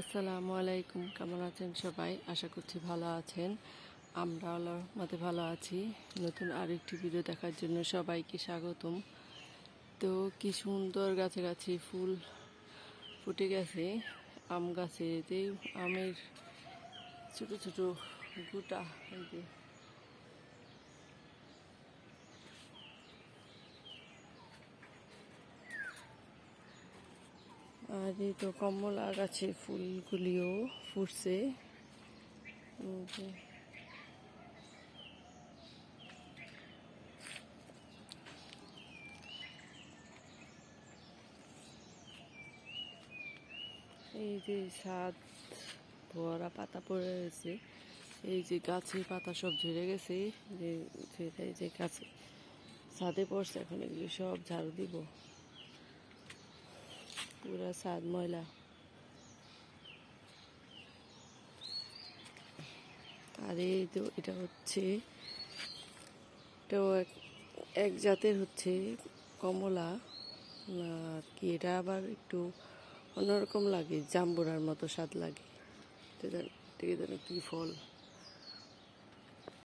আসসালামু আলাইকুম, কেমন আছেন সবাই? আশা করছি ভালো আছেন। আমরা আল্লাহর মতে ভালো আছি। নতুন আরেকটি ভিডিও দেখার জন্য সবাইকে স্বাগতম। তো কি সুন্দর গাছে গাছে ফুল ফুটে গেছে। আম গাছে যে আমের ছোট ছোট গুটা এই যে আর এই তো কমলা গাছে ফুলগুলিও ফুটছে। এই যে। ছাদ ভরা পাতা পড়ে রয়েছে এই যে গাছের পাতা সব ঝরে গেছে। যে যে গাছে ছাদে পড়ছে, এখন এগুলি সব ঝাড়ু দিব। পুরা ছাদ ময়লা আর তো এটা হচ্ছে এটাও এক এক জাতের হচ্ছে কমলা কি এটা আবার একটু অন্যরকম লাগে জাম্বুরার মতো স্বাদ লাগে এটা যেন- ফল